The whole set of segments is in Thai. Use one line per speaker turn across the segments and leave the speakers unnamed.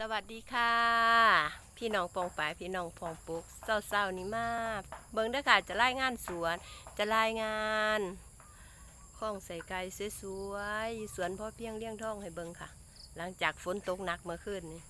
สวัสดีค่ะ พี่น้องปองปายพี่น้องปองปุกเศร้าๆนี้มากเบิ่งเด้อค่ะจะรายงานสวน จะรายงานข้องใส่ไก่สวยๆสวนพ่อเพียงเลี้ยงท่องให้เบิ่งค่ะ หลังจากฝนตกหนักเมื่อคืนนี้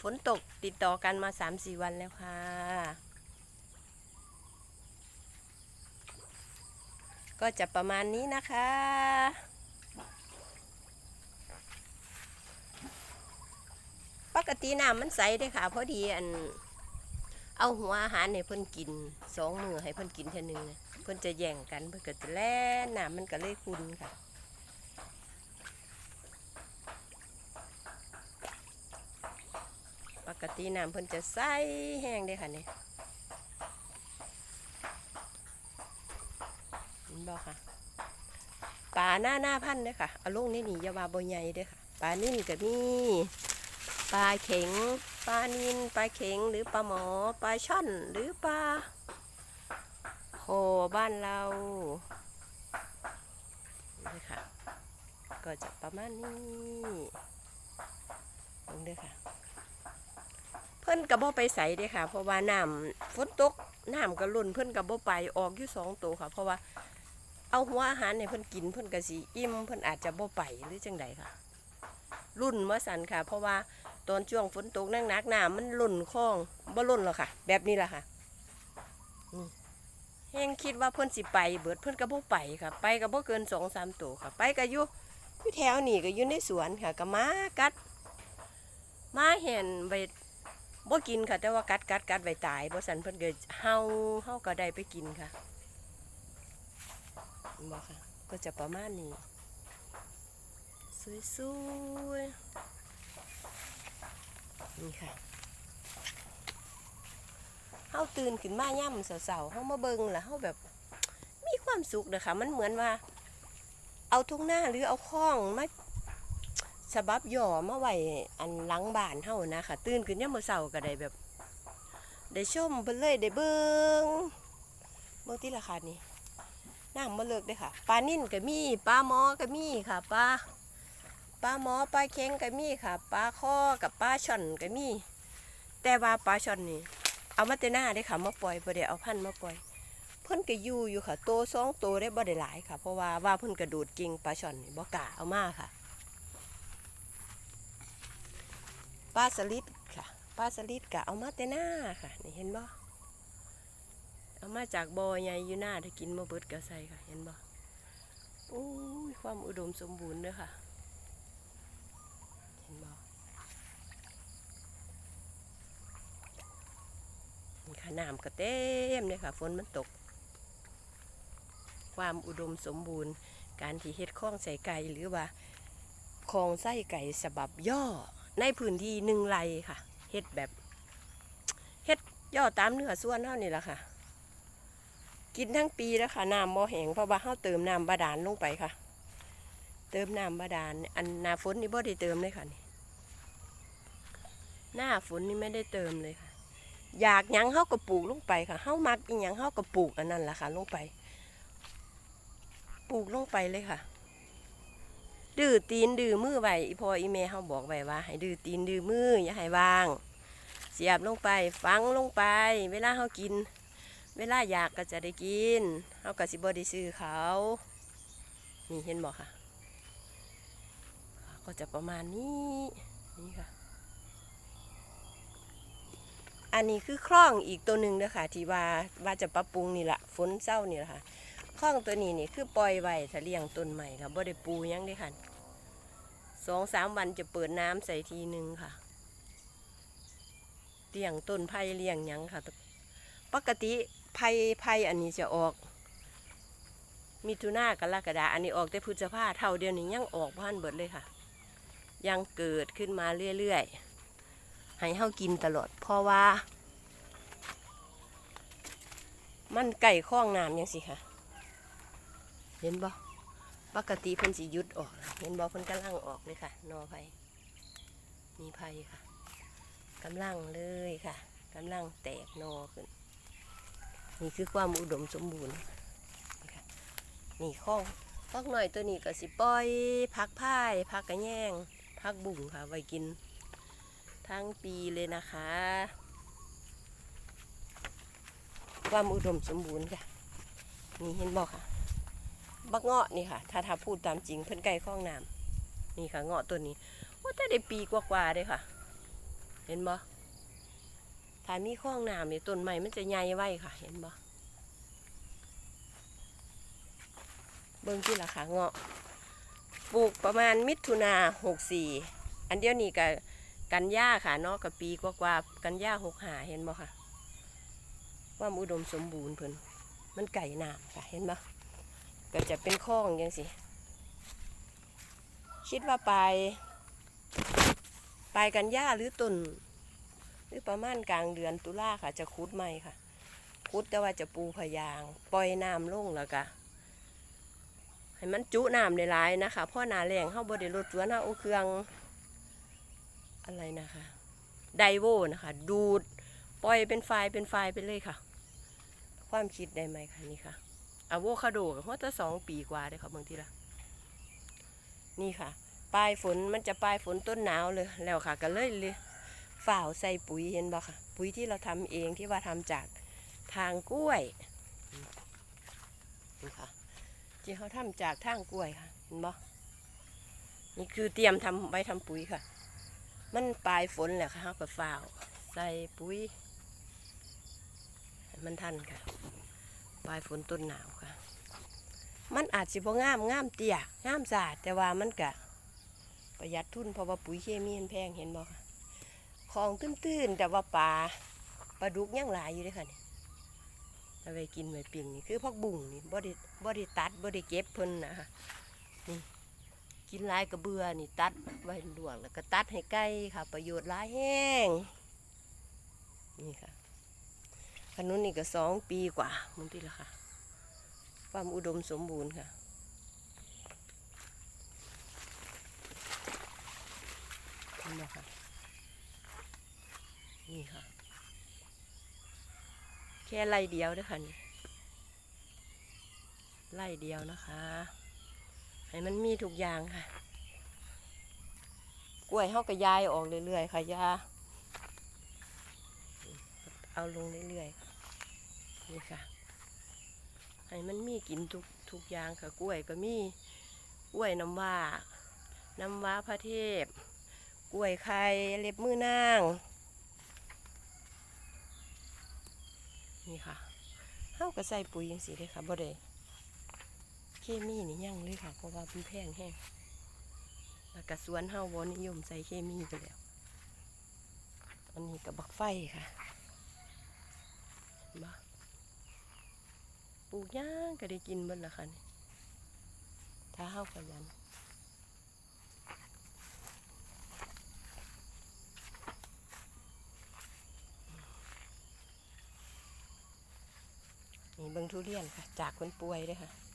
ฝนตกติดต่อกันมาสามสี่วันแล้วค่ะก็จะประมาณนี้นะคะ ปกติน้ำมันใสเด้ค่ะ พอดีอัน เอาหัวอาหารให้เพิ่นกินสองมือให้เพิ่นกินเท่านึงเนี่ยเพิ่นจะแย่งกันเพิ่นก็จะแล่นน้ำมันก็เลยขุ่นค่ะปกติน้ำเพิ่นจะใสแห้งเด้ค่ะเนี่ยเห็นบ่ค่ะปลาหน้าหน้าพันเด้ค่ะเอาลงนี่นี่ยาวาบใหญ่เด้ค่ะปลานิ่นก็มี ปลาเข็ง ปลานินปลาเข็งหรือปลาหมอ ปลาช่อนหรือปลาโหบ้านเรานี่ค่ะ ก็จะประมาณนี้ลงด้อค่ะ เพิ่อนกระบ่ไปใส่เด้ค่ะ เพราะว่าน้ำฝนตกน้ำก็ลุ่นเพิ่อนกระบ่ไปออกอยู่สองตัวค่ะ เพราะว่าเอาหัวอาหารให้เพิ่อนกินเพิ่อนก็สิอิ่มเพิ่อนอาจจะบ่ไปหรือจังใดค่ะ รุ่นว่าสันค่ะ เพราะว่า ตอนช่วงฝนตกนักนักๆน้ำมันหล่นคลองบ่หล่นหรอกค่ะ แบบนี้แหละค่ะแห้งคิดว่าเพิ่อนสิไป เบิดเพิ่อนก็บ่ไปค่ะ ไปก็บ่เกินสองสามตัวค่ะ ไปก็อยู่อยู่แถวนี่ก็อยู่ในสวนค่ะก็มากัดมาเห็นไปบ่กินค่ะ แต่ว่ากัดกัดกัดไว้ตายบ่สันเพิ่อนก็เฮาเฮาก็ได้ไปกินค่ะบ่ค่ะ ก็จะประมาณนี้ สวยๆ นี่ค่ะเฮาตื่นขึ้นมาย่ำเสาๆเฮามาเบิงล้วเฮาแบบมีความสุขนะคะมันเหมือนว่า เอาทุ่งหน้าหรือเอาคลองมาฉบับย่อมาไว้อันหลังบ้านเฮานะคะตื่นขึ้นย่ำมื้อเช้าก็ได้แบบ ได้ชมเพิ่นเลยได้เบิงเบิ่งที่ราคานี่น้ำมาเลิกเด้ค่ะปลานิ่นก็มีปลาหมอก็มีค่ะปลา ปลาหมอปลาเค็งก็มีค่ะปลาข้อกับปลาช่อนก็มี แต่ว่าปลาช่อนนี่เอามาแต่หน้าได้ค่ะมาปล่อยบ่ได้เอาพันมาปล่อย เพิ่นก็อยู่อยู่ค่ะโตสองโตได้บ่ได้หลายค่ะ เพราะว่าว่าเพิ่นกระโดดเก่งปลาช่อนนี่บ่กล้าเอามาค่ะปลาสลิดค่ะปลาสลิดก็เอามาแต่หน้าค่ะนี่เห็นบ่เอามาจากบ่อใหญ่อยู่หน้าถ้ากินมาเบิดก็ใส่ค่ะ เห็นบ่โอ้ยความอุดมสมบูรณ์เด้อค่ะ เห็นบ่ะน้ำก็เต็มเลยค่ะ ฝนมันตก ความอุดมสมบูรณ์ การที่เฮ็ดคลองใส่ไก่หรือว่าคลองไส้ไก่ฉบับย่อในพื้นที่หนึ่งไรค่ะเฮ็ดแบบเฮ็ดย่อตามเนื้อส่วนเท่านี่แหละค่ะ กินทั้งปีแล้วค่ะน้ำบ่แห้งเพราะว่าเฮาเติมน้ำบาดาลลงไปค่ะ เติมน้ำบาดาลอันหนาฝนนี่บ่ได้เติมเลยค่ะนี่หน้าฝนนี่ไม่ได้เติมเลยค่ะ อยากยังเฮาก็ปลูกลงไปค่ะเฮามักอีหยังเฮาก็ปลูกอันนั้นล่ะค่ะลงไป ปลูกลงไปเลยค่ะ ดื้อตีนดื้อมือไว้อีพ่ออีแม่เฮาบอกไว้ว่า ให้ดื้อตีนดื้อมืออย่าให้วาง เสียบลงไปฝังลงไป เวลาเฮากิน เวลาอยากก็จะได้กินเฮาก็สิบ่ได้ซื้อเขานี่เห็นบ่ค่ะ ก็จะประมาณนี้นี่ค่ะ อันนี้คือคล้องอีกตัวหนึ่งนะคะที่ว่าว่าจะปรับปรุงนี่แหละฝนเศร้านี่แหละค่ะคล้องตัวนี้นี่คือปล่อยไว้ถ้าเลี้ยงต้นใหม่ค่ะบ่ได้ปูยังเด้ค่ะสองสามวันจะเปิดน้ำใส่ทีหนึ่งค่ะเลี้ยงต้นไผ่เลี้ยงยังค่ะ ปกติไผ่ไผ่อันนี้จะออก มิถุนากรกฎาอันนี้ออกแต่พฤษภาเท่าเดียวนี้ยังออกพันเบิดเลยค่ะ ยังเกิดขึ้นมาเรื่อยๆ ให้เฮากินตลอด เพราะว่า มันไก่ข้องน้ำยังสิค่ะ เห็นบ่ปกติเพิ่นสิหยุดออก เห็นบ่เพิ่นกำลังออกเลยค่ะ นอไผ่มีไผ่ค่ะกำลังเลยค่ะกำลังแตกนอขึ้น นี่คือความอุดมสมบูรณ์นี่ค่ะนี่ข้องข้องหน่อยตัวนี้ก็สิปล่อยพักพ่ายพักกระแยงพักบุ่งค่ะไว้กิน ทั้งปีเลยนะคะ ความอุดมสมบูรณ์ค่ะนี่เห็นบอกค่ะ บักเงาะนี่ค่ะ ถ้าถ้าพูดตามจริงเพิ่นไก่ข้องน้ำนี่ค่ะเงาะตัวนี้ว่าแต่ได้ปีกว่าๆเลยค่ะ เห็นบ่ถ้ามีข้องน้ำเนี่ยต้นใหม่มันจะใหญ่ไว้ค่ะ เห็นบ่เบิ่งที่ราคาเงาะ ปลูกประมาณมิถุนาหกสี่ อันเดียวนี้กับ กันย่าค่ะเนาะกับปีกว่าๆกันย่าหกหาเห็นบ่ค่ะ ว่าอุดมสมบูรณ์เพิ่นมันไก่น้ำค่ะเห็นบ่ก็จะเป็นคลองยังสิคิดว่าปลายปลายกันย่าหรือต้นหรือประมาณกลางเดือนตุลาค่ะ จะคุดใหม่ค่ะคุดแต่ว่าจะปูพยาง ปล่อยน้ำลงแล้วก็ให้มันจุน้ำหลายนะคะพราะหนาแรงเข้าบไดิรถสวนเข้าเอเครื่อง นะคะ ไดโวนะคะ ดูดปล่อยเป็นไฟล์เป็นไฟล์ไปเลยค่ะ ความคิดได้ไหมคะนี่ค่ะอะโวคาโดกับว่าจะสองปีกว่าเลยค่ะบางทีละนี่ค่ะ ปลายฝนมันจะปลายฝนต้นหนาวเลยแล้วค่ะก็เลยเลยฝ่าวใส่ปุ๋ยเห็นบ่ค่ะ ปุ๋ยที่เราทำเองที่ว่าทำจากทางกล้วยนี่ค่ะที่เขาทำจากทางกล้วยค่ะเห็นบ่นี่คือเตรียมทำไว้ทำปุ๋ยค่ะ มันปลายฝนแหละค่ะเขาก็ฝ่าวใส่ปุ๋ยมันทันค่ะ ปลายฝนต้นหนาวค่ะ มันอาจสิบ่งามงามเตี้ยงามสะอาดแต่ว่ามันกะ ประหยัดทุนเพราะว่าปุ๋ยเคมีมันแพงเห็นบ่ค่ะคลองตื้นๆแต่ว่าปลาปลาดุกยังหลายอยู่เลยค่ะนี่เอาไปกินไปปิ้งนี่คือพักบุ้งนี่บ่ได้บ่ได้ตัดบ่ได้เก็บเพิ่นนะคะนี่ กินหลายกระเบือนี่ตัดไว้ลวกแล้วก็ตัดให้ไก่ค่ะ ประโยชน์หลายแห้งนี่ค่ะขนุนนี่ก็สองปีกว่ามึงที่ละค่ะ ความอุดมสมบูรณ์ค่ะเห็นไหมคะนี่ค่ะ แค่ไล่เดียวเด้วยค่ะนี่ไล่เดียวนะคะ ให้มันมีทุกอย่างค่ะ กล้วยเฮากระยายออกเรื่อยๆค่ะยาเอาลงเรื่อยๆนี่ค่ะให้มันมีกินทุกทุกอย่างค่ะกล้วยก็มีกล้วยน้ำว้าน้ำว้าพระเทพ กล้วยไข่เล็บมือนางนี่ค่ะเฮาก็ใส่ปุ๋ยยังสีเลยค่ะบ่ได้ เคมีนี่ยังเลยค่ะ เพราะว่ามันแพงแห้งแล้วก็สวนเฮาบ่นิยมใส่เคมีไปแล้ว อันนี้กับบักไฟค่ะเห็นบ่ปลูกย่างก็ได้กินเบิดละค่ะนี่ถ้าเฮาขยันนี่เบิ่งทุเรียนค่ะ จากคนป่วยเด้วยค่ะ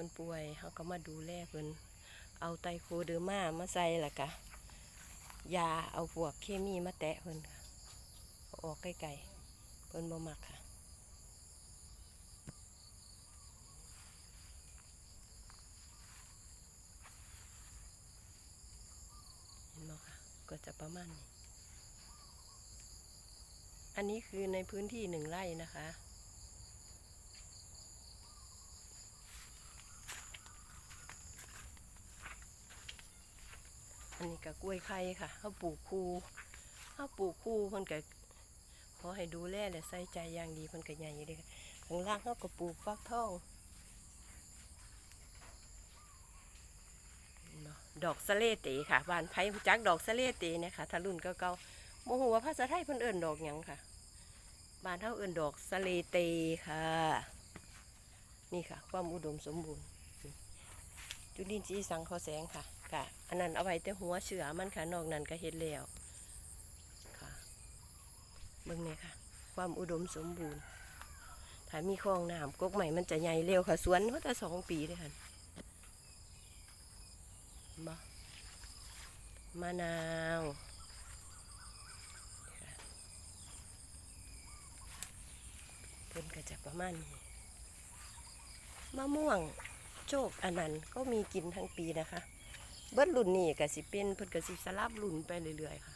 คนป่วยเขาก็มาดูแลเพิ่นเอาไตโคเดอร์มามาใส่และกะยาเอาพวกเคมีมาแตะเพิ่นค่ะเอออกไกลๆเพิ่นบ่มักค่ะเห็นบ่ค่ะก็จะประมาณนี้อันนี้คือในพื้นที่หนึ่งไร่นะคะ อันนี้ก็กล้วยไข่ค่ะเขาปลูกคู่เขาปลูกคู่เพิ่นก็ขอให้ดูแลและใส่ใจอย่างดีเพิ่นก็ใหญ่เด้ค่ะข้างล่างเขาก็ปลูกฟักทองดอกสเลเตค่ะบ้านไผ่จักดอกสเลเตเนี่ยค่ะถ้ารุ่นเก่าโมโหว่าภาษาไทยเพิ่นเอิ้นดอกหยังค่ะบ้านเฮาเอิ้นดอกสเลเตค่ะ นี่ค่ะ ความอุดมสมบูรณ์จุลินทรีย์สังเคราะห์แสงค่ะกะ นนั้นเอาไว้แต่หัวเชือมันค่ะนอกนั้นก็เฮ็ดแล้วค่ะเบิ่งเนี่ยค่ะ ความอุดมสมบูรณ์ถ้ามีคลองน้ำกกใหม่มันจะใหญ่เร็วค่ะสวนเขาจะสองปีเลยค่ะมามะนาวเพิ่นก็จะประมาณนี้มะม่วงโชคอันนั้นก็มีกินทั้งปีนะคะ เบิดรุ่นนี่ก็สิเป็นเพิ่นก็สิสลับรุ่นไปเรื่อยๆค่ะ